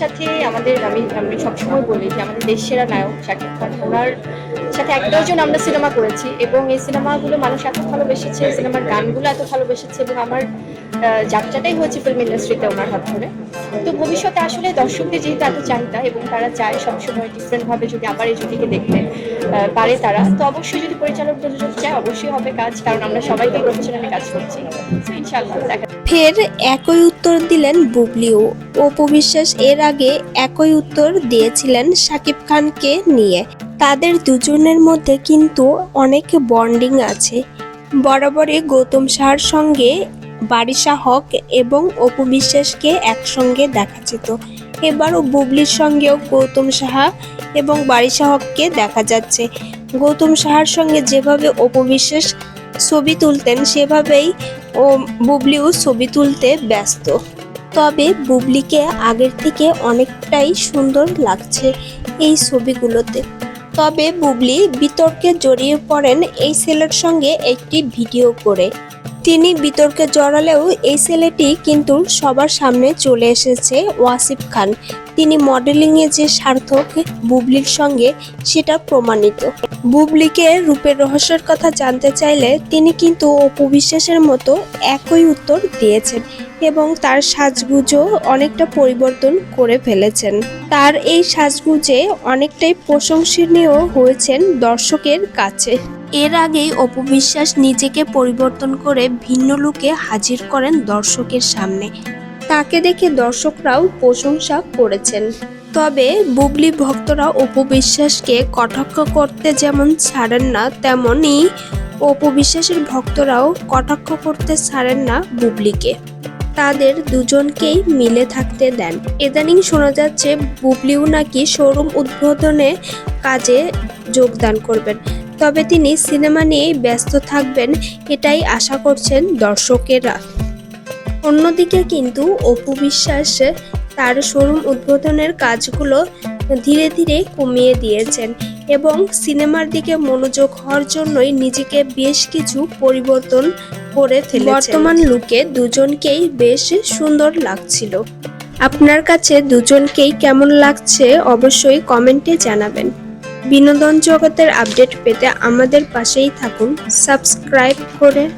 সাথে, আমাদের, আমি আমি সবসময় বলি যে আমাদের দেশ সেরা নায়ক শাকিব খান। ওনার সাথে এক ডজন আমরা সিনেমা করেছি এবং এই সিনেমাগুলো মানুষ এত ভালোবেসেছে সিনেমার গানগুলো এত ভালোবেসেছে এবং আমার যাত্রাটাই হয়েছে ফিল্ম ইন্ডাস্ট্রিতে ওনার হাত ধরে। তো ভবিষ্যতে আসলে দর্শকদের যেহেতু এত চাহিদা এবং তারা চায় সবসময় ডিফারেন্ট ভাবে যদি আবার এই জুটিকে দেখতে পারে তারা, তো অবশ্যই যদি পরিচালক প্রযোজক চায়, অবশ্যই হবে কাজ, কারণ আমরা সবাই তো প্রফেশনালি কাজ করছি। তো ইনশাআল্লাহ দেখা ফের একই উত্তর দিলেন বুবলিও। অপু বিশ্বাস এর আগে একই উত্তর দিয়েছিলেন শাকিব খানকে নিয়ে। তাদের দুজনের মধ্যে কিন্তু অনেক বন্ডিং আছে। বরাবরই গৌতম সাহার সঙ্গে বারিশা হক এবং অপু বিশ্বাসকে একসঙ্গে দেখা যেত। এবারও বুবলির সঙ্গেও গৌতম সাহা এবং বারিশা হককে দেখা যাচ্ছে। গৌতম সাহার সঙ্গে যেভাবে অপু বিশ্বাস ছবি তুলতেন, সেভাবেই ও বুবলিও ছবি তুলতে ব্যস্ত। তবে বুবলিকে আগের থেকে অনেকটাই সুন্দর লাগছে এই ছবিগুলোতে। তবে বুবলি বিতর্কে জড়িয়ে পড়েন এই ছেলের সঙ্গে একটি ভিডিও করে। তিনি বিতর্কে জড়ালেও এই ছেলেটি কিন্তু সবার সামনে চলে এসেছে ওয়াসিফ খান। তিনি মডেলিংয়ে যে সার্থক বুবলির সঙ্গে সেটা প্রমাণিত। বুবলিকে রূপের রহস্যের কথা জানতে চাইলে তিনি কিন্তু অপু বিশ্বাসের মতো একই উত্তর দিয়েছেন এবং তার সাজগুজও অনেকটা পরিবর্তন করে ফেলেছেন। তার এই সাজগুজে অনেকটাই প্রশংসনীয় হয়েছেন দর্শকের কাছে। এর আগেই অপু বিশ্বাস নিজেকে পরিবর্তন করে ভিন্ন লুকে হাজির করেন দর্শকের সামনে। তাকে দেখে দর্শকরাও প্রশংসা করেছেন। তবে বুবলি ভক্তরা অপু বিশ্বাসকে কটাক্ষ করতে যেমন ছাড়েন না তেমনই অপু বিশ্বাসের ভক্তরাও কটাক্ষ করতে ছাড়েন না বুবলিকে। তাদের দুজনকেই মিলে থাকতে দেন। ইদানিং শোনা যাচ্ছে বুবলিও নাকি শোরুম উদ্বোধনে কাজে যোগদান করবেন। তবে তিনি সিনেমা নিয়েই ব্যস্ত থাকবেন, এটাই আশা করছেন দর্শকেরা। অন্যদিকে কিন্তু অপু বিশ্বাস তার শোরুম উদ্বোধনের কাজগুলো ধীরে ধীরে কমিয়ে দিয়েছেন এবং সিনেমার দিকে মনোযোগ হওয়ার জন্যই নিজেকে বেশ কিছু পরিবর্তন করে ফেলেছেন। বর্তমান লুকে দুজনকেই বেশ সুন্দর লাগছিল। আপনার কাছে দুজনকেই কেমন লাগছে অবশ্যই কমেন্টে জানাবেন। বিনোদন জগতের আপডেট পেতে আমাদের পাশেই থাকুন। সাবস্ক্রাইব করে